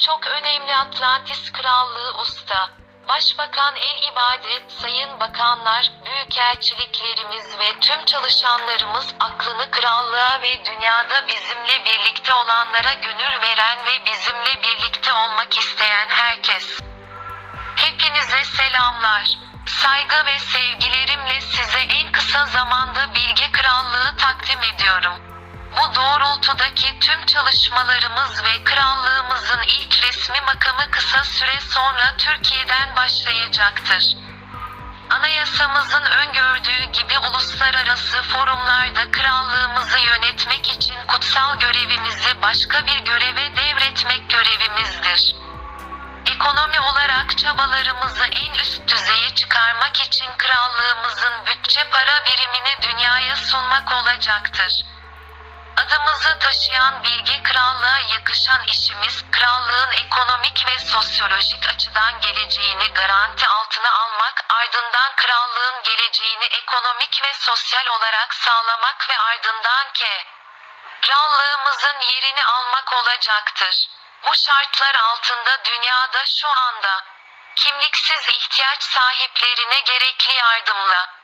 Çok önemli Atlantis Krallığı Usta, Başbakan El İbadet, Sayın Bakanlar, Büyükelçiliklerimiz ve tüm çalışanlarımız aklını krallığa ve dünyada bizimle birlikte olanlara gönül veren ve bizimle birlikte olmak isteyen herkes. Hepinize selamlar. Saygı ve sevgilerimle size en kısa zamanda Bilge Krallığı takdim ediyorum. Bu doğrultudaki tüm çalışmalarımız ve krallığı resmi makamı kısa süre sonra Türkiye'den başlayacaktır. Anayasamızın öngördüğü gibi uluslararası forumlarda krallığımızı yönetmek için kutsal görevimizi başka bir göreve devretmek görevimizdir. Ekonomi olarak çabalarımızı en üst düzeye çıkarmak için krallığımızın bütçe para birimini dünyaya sunmak olacaktır. Adımızı taşıyan bilgi krallığa yakışan işimiz, krallığın ekonomik ve sosyolojik açıdan geleceğini garanti altına almak, ardından krallığın geleceğini ekonomik ve sosyal olarak sağlamak ve ardından ke krallığımızın yerini almak olacaktır. Bu şartlar altında dünyada şu anda kimliksiz ihtiyaç sahiplerine gerekli yardımla